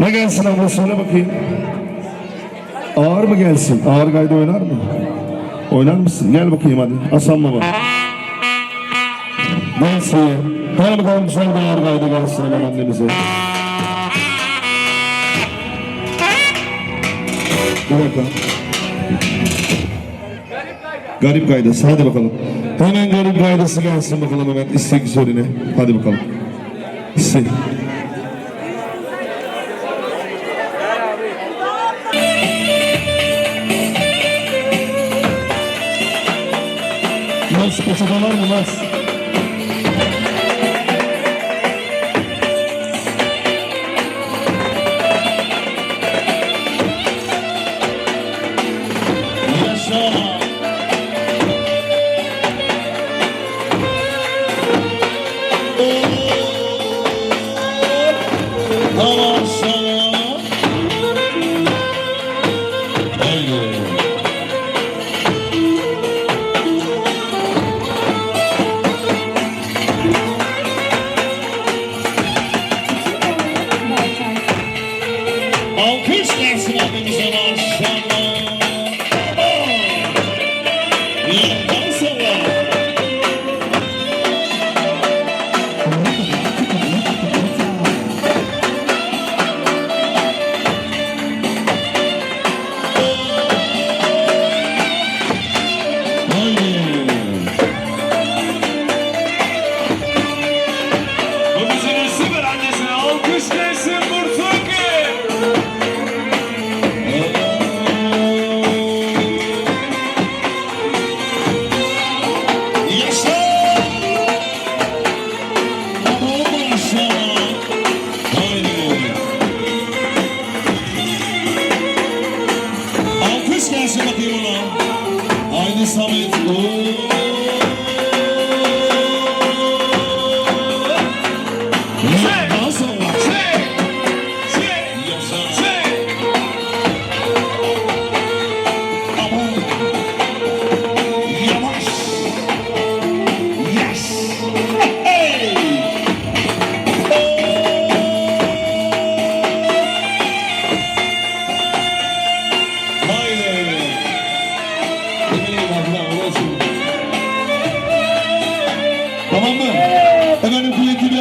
Ne gelsin abla söyle bakayım. Ağır mı gelsin? Ağır gayda oynar mı? Oynar mısın? Gel bakayım hadi. Hasan baba. Neyse. Gel bakalım söyle ağır gayda gelsin hemen annemize. Dur bakalım. Garip gaydası hadi bakalım. Hemen garip gaydası gelsin bakalım hemen istek üzerine. Hadi bakalım. İstek. Nasıl koşadalar mı nasıl? Şah Tamam sana El Hey! Awesome. I love.